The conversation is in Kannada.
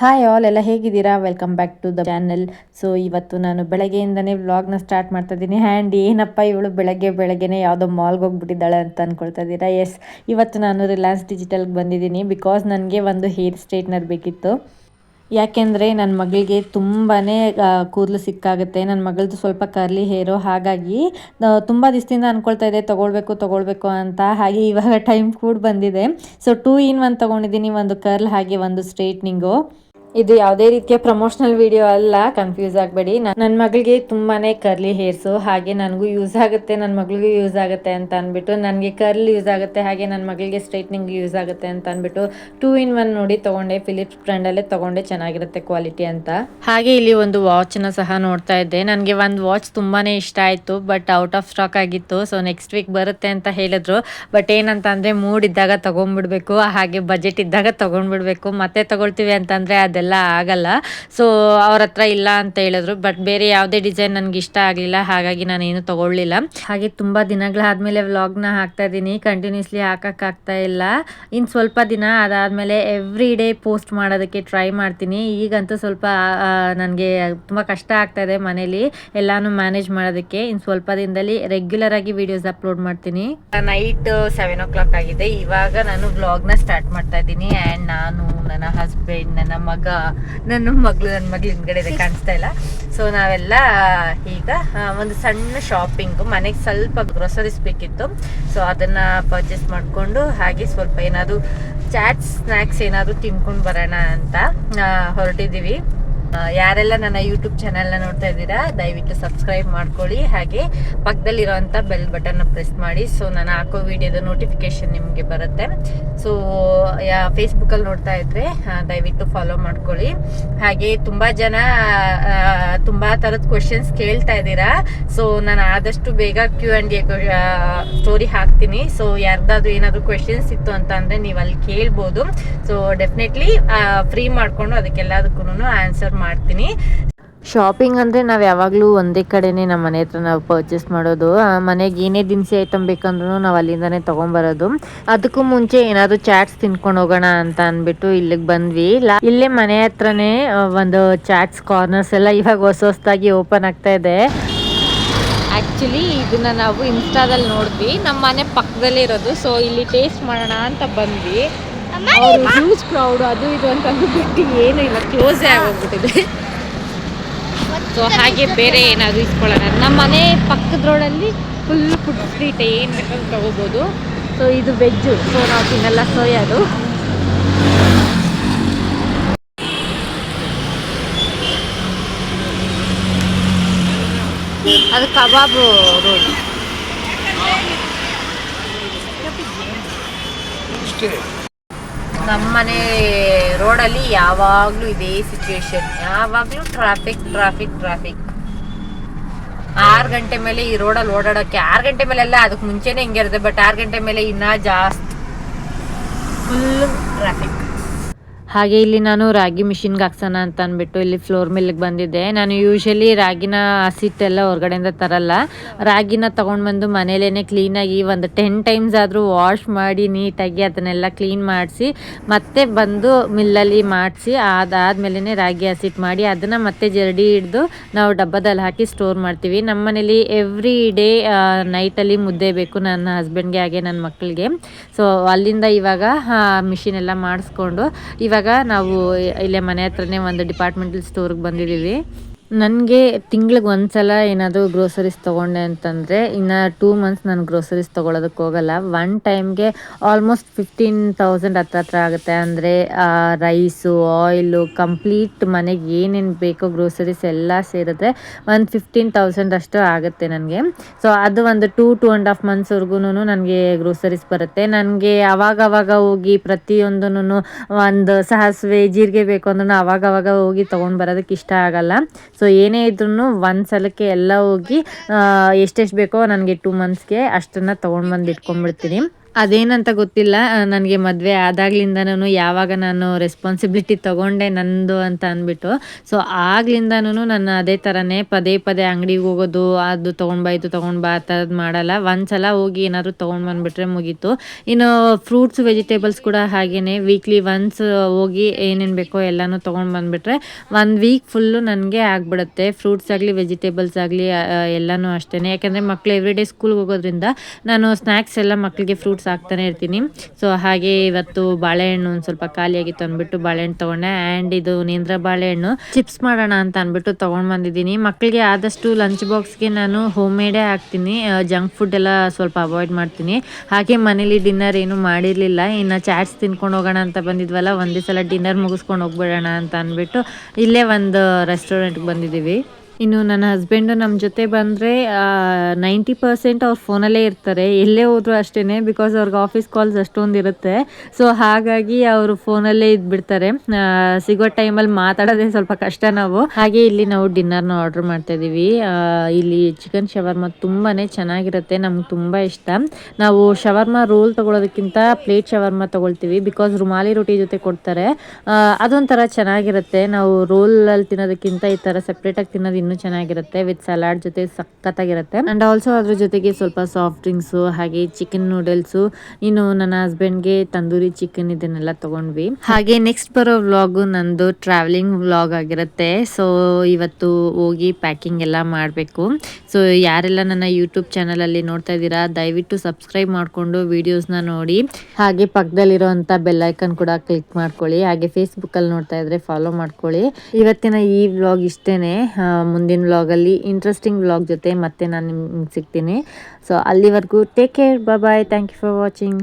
ಹಾಯ್ ಆಲ್ ಎಲ್ಲ ಹೇಗಿದ್ದೀರಾ? Welcome back to the channel so ಇವತ್ತು ನಾನು ಬೆಳಗ್ಗೆಯಿಂದನೇ ವ್ಲಾಗ್ನ ಸ್ಟಾರ್ಟ್ ಮಾಡ್ತಾ ಇದ್ದೀನಿ. ಆ್ಯಂಡ್ ಏನಪ್ಪ ಇವಳು ಬೆಳಗ್ಗೆ ಬೆಳಗ್ಗೆನೇ ಯಾವುದೋ ಮಾಲ್ಗೆ ಹೋಗ್ಬಿಟ್ಟಿದ್ದಾಳೆ ಅಂತ ಅಂದ್ಕೊಳ್ತಾ ಇದ್ದೀರಾ? ಎಸ್ ಇವತ್ತು ನಾನು ರಿಲಯನ್ಸ್ ಡಿಜಿಟಲ್ಗೆ ಬಂದಿದ್ದೀನಿ ಬಿಕಾಸ್ ನನಗೆ ಒಂದು ಹೇರ್ ಸ್ಟ್ರೈಟ್ನರ್ ಬೇಕಿತ್ತು. ಯಾಕೆಂದರೆ ನನ್ನ ಮಗಳಿಗೆ ತುಂಬಾ ಕೂದಲು ಸಿಕ್ಕಾಗುತ್ತೆ. ನನ್ನ ಮಗಳದು ಸ್ವಲ್ಪ ಕರ್ಲಿ ಹೇರು ಹಾಗಾಗಿ ತುಂಬ ದಿವಸದಿಂದ ಅಂದ್ಕೊಳ್ತಾ ಇದೆ, ತೊಗೊಳ್ಬೇಕು ತೊಗೊಳ್ಬೇಕು ಅಂತ. ಹಾಗೆ ಇವಾಗ ಟೈಮ್ ಕೂಡ ಬಂದಿದೆ. ಸೊ ಟೂ ಇನ್ ಒನ್ ತೊಗೊಂಡಿದ್ದೀನಿ. ಒಂದು ಕರ್ಲ್ ಹಾಗೆ ಒಂದು ಸ್ಟ್ರೈಟ್ನಿಂಗು ಇದು ಯಾವುದೇ ರೀತಿಯ ಪ್ರಮೋಷನಲ್ ವಿಡಿಯೋ ಅಲ್ಲ ಕನ್ಫ್ಯೂಸ್ ಆಗಬೇಡಿ. ನನ್ನ ಮಗಳಿಗೆ ತುಂಬಾನೇ ಕರ್ಲಿ ಹೇರ್ಸು ಹಾಗೆ ನನಗೂ ಯೂಸ್ ಆಗುತ್ತೆ ನನ್ನ ಮಗಳಿಗೂ ಯೂಸ್ ಆಗುತ್ತೆ ಅಂತ ಅಂದ್ಬಿಟ್ಟು, ನನಗೆ ಕರ್ಲ್ ಯೂಸ್ ಆಗುತ್ತೆ, ಹಾಗೆ ನನ್ನ ಮಗಳಿಗೆ ಸ್ಟ್ರೈಟ್ನಿಂಗ್ ಯೂಸ್ ಆಗುತ್ತೆ ಅಂತ ಅಂದ್ಬಿಟ್ಟು ಟೂ ಇನ್ ಒನ್ ನೋಡಿ ತಗೊಂಡೆ ಫಿಲಿಪ್ಸ್ ಬ್ರ್ಯಾಂಡಲ್ಲೇ ತಗೊಂಡೆ, ಚೆನ್ನಾಗಿರುತ್ತೆ ಕ್ವಾಲಿಟಿ ಅಂತ. ಹಾಗೆ ಇಲ್ಲಿ ಒಂದು ವಾಚ್ನ ಸಹ ನೋಡ್ತಾ ಇದ್ದೆ. ನನಗೆ ಒಂದು ವಾಚ್ ತುಂಬಾನೇ ಇಷ್ಟ ಆಯಿತು ಬಟ್ ಔಟ್ ಆಫ್ ಸ್ಟಾಕ್ ಆಗಿತ್ತು ಸೊ ನೆಕ್ಸ್ಟ್ ವೀಕ್ ಬರುತ್ತೆ ಅಂತ ಹೇಳಿದ್ರು. ಬಟ್ ಏನಂತ ಅಂದರೆ ಮೂಡ್ ಇದ್ದಾಗ ತೊಗೊಂಡ್ಬಿಡ್ಬೇಕು ಹಾಗೆ ಬಜೆಟ್ ಇದ್ದಾಗ ತೊಗೊಂಡ್ಬಿಡ್ಬೇಕು ಮತ್ತೆ ತಗೊಳ್ತೀವಿ ಅಂತಂದರೆ ಅದೆಲ್ಲ ಆಗಲ್ಲ. ಸೊ ಅವ್ರ ಹತ್ರ ಇಲ್ಲ ಅಂತ ಹೇಳಿದ್ರು. ಬಟ್ ಬೇರೆ ಯಾವುದೇ ಡಿಸೈನ್ ನನಗೆ ಇಷ್ಟ ಆಗಲಿಲ್ಲ. ಹಾಗಾಗಿ ನಾನು ಏನು ತಗೊಳ್ಳಿಲ್ಲ. ಹಾಗೆ ತುಂಬ ದಿನಗಳಾದಮೇಲೆ ವ್ಲಾಗ್ನ ಹಾಕ್ತಾ ಇದ್ದೀನಿ. ಕಂಟಿನ್ಯೂಸ್ಲಿ ಹಾಕೋಕ್ಕಾಗ್ತಾ ಇಲ್ಲ. ಇನ್ನು ಸ್ವಲ್ಪ ದಿನ ಅದಾದಮೇಲೆ ಎವ್ರಿ ಡೇ ಪೋಸ್ಟ್ ಮಾಡೋದಕ್ಕೆ ಟ್ರೈ ಮಾಡ್ತೀನಿ. ಈಗಂತೂ ಸ್ವಲ್ಪ ನನಗೆ ತುಂಬ ಕಷ್ಟ ಆಗ್ತಾ ಇದೆ ಮನೇಲಿ. ಎಲ್ಲಾನು ಮ್ಯಾನೇಜ್ ಮಾಡೋದಕ್ಕೆ. ಇನ್ನು ಸ್ವಲ್ಪ ದಿನದಲ್ಲಿ ರೆಗ್ಯುಲರ್ ಆಗಿ ವಿಡಿಯೋಸ್ ಅಪ್ಲೋಡ್ ಮಾಡ್ತೀನಿ. ನೈಟ್ ಸೆವೆನ್ ಓ ಕ್ಲಾಕ್ ಆಗಿದೆ. ಇವಾಗ ನಾನು ವ್ಲಾಗ್ನ ಸ್ಟಾರ್ಟ್ ಮಾಡ್ತಾ ಇದ್ದೀನಿ. ಆ್ಯಂಡ್ ನಾನು, ನನ್ನ ಹಸ್ಬೆಂಡ್ ನನ್ನ ಮಗ ನನ್ನ ಮಗಳು ನನ್ನ ಮಗಳು ಹಿಂದ್ಗಡೆ ಇದೆ, ಕಾಣಿಸ್ತಾ ಇಲ್ಲ. ಸೊ ನಾವೆಲ್ಲ ಈಗ ಒಂದು ಸಣ್ಣ ಶಾಪಿಂಗ್ ಮನೆಗೆ ಸ್ವಲ್ಪ ಗ್ರೋಸರೀಸ್ ಬೇಕಿತ್ತು. ಸೊ ಅದನ್ನ ಪರ್ಚೇಸ್ ಮಾಡಿಕೊಂಡು ಹಾಗೆ ಸ್ವಲ್ಪ ಏನಾದರೂ ಚಾಟ್ಸ್ ಸ್ನ್ಯಾಕ್ಸ್ ಏನಾದರೂ ತಿನ್ಕೊಂಡು ಬರೋಣ ಅಂತ ಹೊರಟಿದ್ದೀವಿ. ಯಾರೆಲ್ಲ ನನ್ನ ಯೂಟ್ಯೂಬ್ ಚಾನೆಲ್ನ ನೋಡ್ತಾ ಇದ್ದೀರಾ, ದಯವಿಟ್ಟು ಸಬ್ಸ್ಕ್ರೈಬ್ ಮಾಡ್ಕೊಳ್ಳಿ. ಹಾಗೆ ಪಕ್ಕದಲ್ಲಿರೋವಂಥ ಬೆಲ್ ಬಟನ್ನ ಪ್ರೆಸ್ ಮಾಡಿ. ಸೊ ನಾನು ಹಾಕೋ ವಿಡಿಯೋದ ನೋಟಿಫಿಕೇಶನ್ ನಿಮಗೆ ಬರುತ್ತೆ. ಸೊ ಯಾ ಫೇಸ್ಬುಕ್ಕಲ್ಲಿ ನೋಡ್ತಾ ಇದ್ರೆ ದಯವಿಟ್ಟು ಫಾಲೋ ಮಾಡ್ಕೊಳ್ಳಿ. ಹಾಗೆ ತುಂಬ ಜನ ತುಂಬ ಥರದ ಕ್ವೆಶನ್ಸ್ ಕೇಳ್ತಾ ಇದ್ದೀರಾ. ಸೊ ನಾನು ಆದಷ್ಟು ಬೇಗ ಕ್ಯೂ ಆ್ಯಂಡ್ ಎ ಸ್ಟೋರಿ ಹಾಕ್ತೀನಿ. ಸೊ ಯಾರ್ದಾದ್ರು ಏನಾದರೂ ಕ್ವೆಶನ್ಸ್ ಇತ್ತು ಅಂತ ಅಂದರೆ ನೀವು ಅಲ್ಲಿ ಕೇಳ್ಬೋದು. ಸೊ ಡೆಫಿನೆಟ್ಲಿ ಫ್ರೀ ಮಾಡಿಕೊಂಡು ಅದಕ್ಕೆಲ್ಲದಕ್ಕೂ ಆನ್ಸರ್ ಮಾಡ್ತೀನಿ. ಶಾಪಿಂಗ್ ಅಂದರೆ ನಾವು ಯಾವಾಗಲೂ ಒಂದೇ ಕಡೆನೆ ನಮ್ಮ ಮನೆ ಹತ್ರ ನಾವು ಪರ್ಚೇಸ್ ಮಾಡೋದು. ಮನೆಗೆ ಏನೇ ದಿನಸಿ ಐಟಮ್ ಬೇಕಂದ್ರೂ ನಾವು ಅಲ್ಲಿಂದನೇ ತೊಗೊಂಬರೋದು. ಅದಕ್ಕೂ ಮುಂಚೆ ಏನಾದರೂ ಚಾಟ್ಸ್ ತಿನ್ಕೊಂಡು ಹೋಗೋಣ ಅಂತ ಅಂದ್ಬಿಟ್ಟು ಇಲ್ಲಿಗೆ ಬಂದ್ವಿ. ಇಲ್ಲೇ ಮನೆ ಹತ್ರನೇ ಒಂದು ಚಾಟ್ಸ್ ಕಾರ್ನರ್ಸ್ ಎಲ್ಲ ಇವಾಗ ಹೊಸ ಹೊಸದಾಗಿ ಓಪನ್ ಆಗ್ತಾ ಇದೆ. ಆ್ಯಕ್ಚುಲಿ ಇದನ್ನ ನಾವು ಇನ್ಸ್ಟಾದಲ್ಲಿ ನೋಡಿದ್ವಿ. ನಮ್ಮ ಮನೆ ಪಕ್ಕದಲ್ಲೇ ಇರೋದು. ಸೊ ಇಲ್ಲಿ ಟೇಸ್ಟ್ ಮಾಡೋಣ ಅಂತ ಬಂದ್ವಿ. ಅವರು ನ್ಯೂಸ್ ಕ್ರೌಡ್ ಅದು ಇದು ಅಂತ ಬಿಟ್ಟು ಏನೂ ಇಲ್ಲ. ಕ್ಲೋಸೇ ಆಗೋಗ್ಬಿಟ್ಟಿದೆ. ಸೊ ಹಾಗೆ ಬೇರೆ ಏನಾದರೂ ಇಸ್ಕೊಳ್ಳೋಣ. ನಮ್ಮ ಮನೆ ಪಕ್ಕದ ರೋಡಲ್ಲಿ ಫುಲ್ ಫುಡ್ ಸ್ಟ್ರೀಟ್ ಏನು ಬೇಕಾದ್ರೂ ತಗೋಬೋದು. ಸೊ ಇದು ವೆಜ್ಜು ಸೊ ನಾವು ತಿನ್ನಲ್ಲ. ಸೋಯಾದು ಅದು ಕಬಾಬು ರೋಡ್ ನಮ್ಮನೆ ರೋಡಲ್ಲಿ ಯಾವಾಗಲೂ ಇದೇ ಸಿಚುವೇಶನ್ ಯಾವಾಗಲೂ ಟ್ರಾಫಿಕ್ ಟ್ರಾಫಿಕ್ ಟ್ರಾಫಿಕ್ ಆರು ಗಂಟೆ ಮೇಲೆ ಈ ರೋಡಲ್ಲಿ ಓಡಾಡೋಕ್ಕೆ ಆರು ಗಂಟೆ ಮೇಲೆ ಎಲ್ಲ ಅದಕ್ಕೆ ಮುಂಚೆನೇ ಹಿಂಗಿರುತ್ತೆ ಬಟ್ ಆರು ಗಂಟೆ ಮೇಲೆ ಇನ್ನೂ ಜಾಸ್ತಿ ಫುಲ್ ಟ್ರಾಫಿಕ್ ಹಾಗೆ ಇಲ್ಲಿ ನಾನು ರಾಗಿ ಮಿಷಿನ್ಗೆ ಹಾಕ್ಸೋಣ ಅಂತ ಅಂದ್ಬಿಟ್ಟು ಇಲ್ಲಿ ಫ್ಲೋರ್ ಮಿಲ್ಗೆ ಬಂದಿದ್ದೆ. ನಾನು ಯೂಶಲಿ ರಾಗಿನ ಹಸಿಟ್ಟೆಲ್ಲ ಹೊರಗಡೆಯಿಂದ ತರಲ್ಲ. ರಾಗಿನ ತೊಗೊಂಡು ಬಂದು ಮನೇಲೇ ಕ್ಲೀನಾಗಿ ಒಂದು ಟೆನ್ ಟೈಮ್ಸ್ ಆದರೂ ವಾಶ್ ಮಾಡಿ ನೀಟಾಗಿ ಅದನ್ನೆಲ್ಲ ಕ್ಲೀನ್ ಮಾಡಿಸಿ, ಮತ್ತೆ ಬಂದು ಮಿಲ್ಲಲ್ಲಿ ಮಾಡಿಸಿ ಅದಾದಮೇಲೆ ರಾಗಿ ಹಸಿಟ್ಟು ಮಾಡಿ ಅದನ್ನು ಮತ್ತೆ ಜರಡಿ ಹಿಡಿದು ನಾವು ಡಬ್ಬದಲ್ಲಿ ಹಾಕಿ ಸ್ಟೋರ್ ಮಾಡ್ತೀವಿ. ನಮ್ಮ ಮನೇಲಿ ಎವ್ರಿ ಡೇ ನೈಟಲ್ಲಿ ಮುದ್ದೆ ಬೇಕು ನನ್ನ ಹಸ್ಬೆಂಡ್ಗೆ ಹಾಗೆ ನನ್ನ ಮಕ್ಕಳಿಗೆ. ಸೊ ಅಲ್ಲಿಂದ ಇವಾಗ ಮಿಷಿನ್ ಎಲ್ಲ ಮಾಡಿಸ್ಕೊಂಡು ಇವಾಗ ಇವಾಗ ನಾವು ಇಲ್ಲೇ ಮನೆ ಹತ್ರನೇ ಒಂದು ಡಿಪಾರ್ಟ್ಮೆಂಟಲ್ ಸ್ಟೋರ್ಗೆ ಬಂದಿದ್ದೀವಿ. ನನಗೆ ತಿಂಗ್ಳಿಗೆ ಒಂದು ಸಲ ಏನಾದರೂ ಗ್ರೋಸರೀಸ್ ತೊಗೊಂಡೆ ಅಂತಂದರೆ ಇನ್ನು ಟೂ ಮಂತ್ಸ್ ನಾನು ಗ್ರೋಸರೀಸ್ ತೊಗೊಳೋದಕ್ಕೆ ಹೋಗಲ್ಲ. ಒನ್ ಟೈಮ್ಗೆ ಆಲ್ಮೋಸ್ಟ್ ಫಿಫ್ಟೀನ್ ತೌಸಂಡ್ ಹತ್ರ ಹತ್ರ ಆಗುತ್ತೆ. ಅಂದರೆ ರೈಸು ಆಯಿಲು ಕಂಪ್ಲೀಟ್ ಮನೆಗೆ ಏನೇನು ಬೇಕೋ ಗ್ರೋಸರೀಸ್ ಎಲ್ಲ ಸೇರಿದ್ರೆ ಒಂದು ಫಿಫ್ಟೀನ್ ತೌಸಂಡ್ ಅಷ್ಟು ಆಗುತ್ತೆ ನನಗೆ. ಸೊ ಅದು ಒಂದು ಟೂ ಟೂ ಆ್ಯಂಡ್ ಹಾಫ್ ಮಂತ್ಸ್ವರೆಗೂ ನನಗೆ ಗ್ರೋಸರೀಸ್ ಬರುತ್ತೆ. ನನಗೆ ಅವಾಗವಾಗ ಅವಾಗ ಹೋಗಿ ಪ್ರತಿಯೊಂದೂ ಒಂದು ಸಾಸಿವೆ, ಜೀರಿಗೆ ಬೇಕು ಅಂದ್ರೂ ಅವಾಗವಾಗ ಅವಾಗ ಹೋಗಿ ತೊಗೊಂಡು ಬರೋದಕ್ಕೆ ಇಷ್ಟ ಆಗಲ್ಲ. ಸೊ ಏನೇ ಇದ್ರೂ ಒಂದು ಸಲಕ್ಕೆ ಎಲ್ಲ ಹೋಗಿ ಎಷ್ಟೆಷ್ಟು ಬೇಕೋ ನನಗೆ ಟೂ ಮಂತ್ಸ್ಗೆ ಅಷ್ಟನ್ನು ತೊಗೊಂಡು ಬಂದು ಇಟ್ಕೊಂಡ್ಬಿಡ್ತೀನಿ. ಅದೇನಂತ ಗೊತ್ತಿಲ್ಲ. ನನಗೆ ಮದುವೆ ಆದಾಗ್ಲಿಂದನೂ ಯಾವಾಗ ನಾನು ರೆಸ್ಪಾನ್ಸಿಬಿಲಿಟಿ ತೊಗೊಂಡೆ ನಂದು ಅಂತ ಅಂದ್ಬಿಟ್ಟು. ಸೊ ಆಗ್ಲಿಂದನೂ ನಾನು ಅದೇ ಥರನೇ ಪದೇ ಪದೇ ಅಂಗಡಿಗೆ ಹೋಗೋದು, ಅದು ತೊಗೊಂಡ್ಬಾ ಇದು ತೊಗೊಂಡು ಬಾ ಆ ಥರದ್ದು ಮಾಡಲ್ಲ. ಒಂದ್ಸಲ ಹೋಗಿ ಏನಾದರೂ ತೊಗೊಂಡು ಬಂದುಬಿಟ್ರೆ ಮುಗೀತು. ಇನ್ನು ಫ್ರೂಟ್ಸ್ ವೆಜಿಟೇಬಲ್ಸ್ ಕೂಡ ಹಾಗೆಯೇ ವೀಕ್ಲಿ ಒನ್ಸ್ ಹೋಗಿ ಏನೇನು ಬೇಕೋ ಎಲ್ಲನೂ ತೊಗೊಂಡು ಬಂದುಬಿಟ್ರೆ ಒಂದು ವೀಕ್ ಫುಲ್ಲು ನನಗೆ ಆಗಿಬಿಡುತ್ತೆ. ಫ್ರೂಟ್ಸ್ ಆಗಲಿ ವೆಜಿಟೇಬಲ್ಸ್ ಆಗಲಿ ಎಲ್ಲನೂ ಅಷ್ಟೇ ಯಾಕೆಂದರೆ ಮಕ್ಕಳು ಎವ್ರಿ ಡೇ ಸ್ಕೂಲ್ಗೆ ಹೋಗೋದ್ರಿಂದ ನಾನು ಸ್ನ್ಯಾಕ್ಸ್ ಎಲ್ಲ ಮಕ್ಕಳಿಗೆ ಫ್ರೂಟ್ಸ್ ಹಾಕ್ತಾನೆ ಇರ್ತೀನಿ. ಸೊ ಹಾಗೆ ಇವತ್ತು ಬಾಳೆಹಣ್ಣು ಒಂದು ಸ್ವಲ್ಪ ಖಾಲಿಯಾಗಿತ್ತು ಅಂದ್ಬಿಟ್ಟು ಬಾಳೆಹಣ್ಣು ತೊಗೊಂಡೆ. ಆ್ಯಂಡ್ ಇದು ನೇಂದ್ರ ಬಾಳೆಹಣ್ಣು. ಚಿಪ್ಸ್ ಮಾಡೋಣ ಅಂತ ಅಂದ್ಬಿಟ್ಟು ತೊಗೊಂಡು ಬಂದಿದ್ದೀನಿ. ಮಕ್ಕಳಿಗೆ ಆದಷ್ಟು ಲಂಚ್ ಬಾಕ್ಸ್ಗೆ ನಾನು ಹೋಮ್ ಮೇಡೇ ಹಾಕ್ತೀನಿ. ಜಂಕ್ ಫುಡ್ ಎಲ್ಲ ಸ್ವಲ್ಪ ಅವಾಯ್ಡ್ ಮಾಡ್ತೀನಿ. ಹಾಗೆ ಮನೇಲಿ ಡಿನ್ನರ್ ಏನು ಮಾಡಿರಲಿಲ್ಲ. ಇನ್ನು ಚಾಟ್ಸ್ ತಿನ್ಕೊಂಡು ಹೋಗೋಣ ಅಂತ ಬಂದಿದ್ವಲ್ಲ, ಒಂದೇ ಸಲ ಡಿನ್ನರ್ ಮುಗಿಸ್ಕೊಂಡು ಹೋಗ್ಬಿಡೋಣ ಅಂತ ಅಂದ್ಬಿಟ್ಟು ಇಲ್ಲೇ ಒಂದು ರೆಸ್ಟೋರೆಂಟ್ಗೆ ಬಂದಿದ್ದೀವಿ. ಇನ್ನು ನನ್ನ ಹಸ್ಬೆಂಡು ನಮ್ಮ ಜೊತೆ ಬಂದರೆ ನೈಂಟಿ ಪರ್ಸೆಂಟ್ ಅವ್ರ ಫೋನಲ್ಲೇ ಇರ್ತಾರೆ. ಎಲ್ಲೇ ಹೋದ್ರು ಅಷ್ಟೇ ಬಿಕಾಸ್ ಅವ್ರಿಗೆ ಆಫೀಸ್ ಕಾಲ್ಸ್ ಅಷ್ಟೊಂದು ಇರುತ್ತೆ. ಸೊ ಹಾಗಾಗಿ ಅವರು ಫೋನಲ್ಲೇ ಇದ್ಬಿಡ್ತಾರೆ. ಸಿಗೋ ಟೈಮಲ್ಲಿ ಮಾತಾಡೋದೇ ಸ್ವಲ್ಪ ಕಷ್ಟ ನಾವು. ಹಾಗೆ ಇಲ್ಲಿ ನಾವು ಡಿನ್ನರ್ನ ಆರ್ಡರ್ ಮಾಡ್ತಾ ಇದ್ದೀವಿ ಇಲ್ಲಿ ಚಿಕನ್ ಶವರ್ಮ ತುಂಬಾ ಚೆನ್ನಾಗಿರುತ್ತೆ, ನಮ್ಗೆ ತುಂಬ ಇಷ್ಟ. ನಾವು ಶವರ್ಮ ರೋಲ್ ತೊಗೊಳೋದಕ್ಕಿಂತ ಪ್ಲೇಟ್ ಶವರ್ಮ ತೊಗೊಳ್ತೀವಿ ಬಿಕಾಸ್ ರುಮಾಲಿ ರೊಟ್ಟಿ ಜೊತೆ ಕೊಡ್ತಾರೆ. ಅದೊಂಥರ ಚೆನ್ನಾಗಿರುತ್ತೆ. ನಾವು ರೋಲಲ್ಲಿ ತಿನ್ನೋದಕ್ಕಿಂತ ಈ ಥರ ಸಪ್ರೇಟಾಗಿ ತಿನ್ನೋದು ಇನ್ನೂ ಚೆನ್ನಾಗಿರುತ್ತೆ ವಿತ್ ಸಲಾಡ್ ಜೊತೆ ಸಖತ್ತಾಗಿರುತ್ತೆ. ಅಂಡ್ ಆಲ್ಸೋ ಅದ್ರ ಜೊತೆಗೆ ಸ್ವಲ್ಪ ಸಾಫ್ಟ್ ಡ್ರಿಂಕ್ಸು ಹಾಗೆ ಚಿಕನ್ ನೂಡಲ್ಸು ಇನ್ನು ನನ್ನ ಹಸ್ಬೆಂಡ್ಗೆ ತಂದೂರಿ ಚಿಕನ್ ಇದನ್ನೆಲ್ಲ ತಗೊಂಡ್ವಿ. ಹಾಗೆ ನೆಕ್ಸ್ಟ್ ಬರೋ ವ್ಲಾಗು ನಂದು ಟ್ರಾವೆಲಿಂಗ್ ವ್ಲಾಗ್ ಆಗಿರುತ್ತೆ. ಸೊ ಇವತ್ತು ಹೋಗಿ ಪ್ಯಾಕಿಂಗ್ ಎಲ್ಲ ಮಾಡಬೇಕು. ಸೊ ಯಾರೆಲ್ಲ ನನ್ನ ಯೂಟ್ಯೂಬ್ ಚಾನಲಲ್ಲಿ ನೋಡ್ತಾ ಇದ್ದೀರಾ, ದಯವಿಟ್ಟು ಸಬ್ಸ್ಕ್ರೈಬ್ ಮಾಡಿಕೊಂಡು ವೀಡಿಯೋಸ್ನ ನೋಡಿ. ಹಾಗೆ ಪಕ್ಕದಲ್ಲಿರೋಂಥ ಬೆಲ್ಲೈಕನ್ ಕೂಡ ಕ್ಲಿಕ್ ಮಾಡ್ಕೊಳ್ಳಿ. ಹಾಗೆ ಫೇಸ್ಬುಕ್ಕಲ್ಲಿ ನೋಡ್ತಾ ಇದ್ರೆ ಫಾಲೋ ಮಾಡ್ಕೊಳ್ಳಿ. ಇವತ್ತಿನ ಈ ವ್ಲಾಗ್ ಇಷ್ಟೇ ಮುಂದಿನ ವ್ಲಾಗಲ್ಲಿ ಇಂಟ್ರೆಸ್ಟಿಂಗ್ ವ್ಲಾಗ್ ಜೊತೆ ಮತ್ತೆ ನಾನು ನಿಮ್ಗೆ ಸಿಗ್ತೀನಿ. ಸೊ ಅಲ್ಲಿವರೆಗೂ take care bye thank you for watching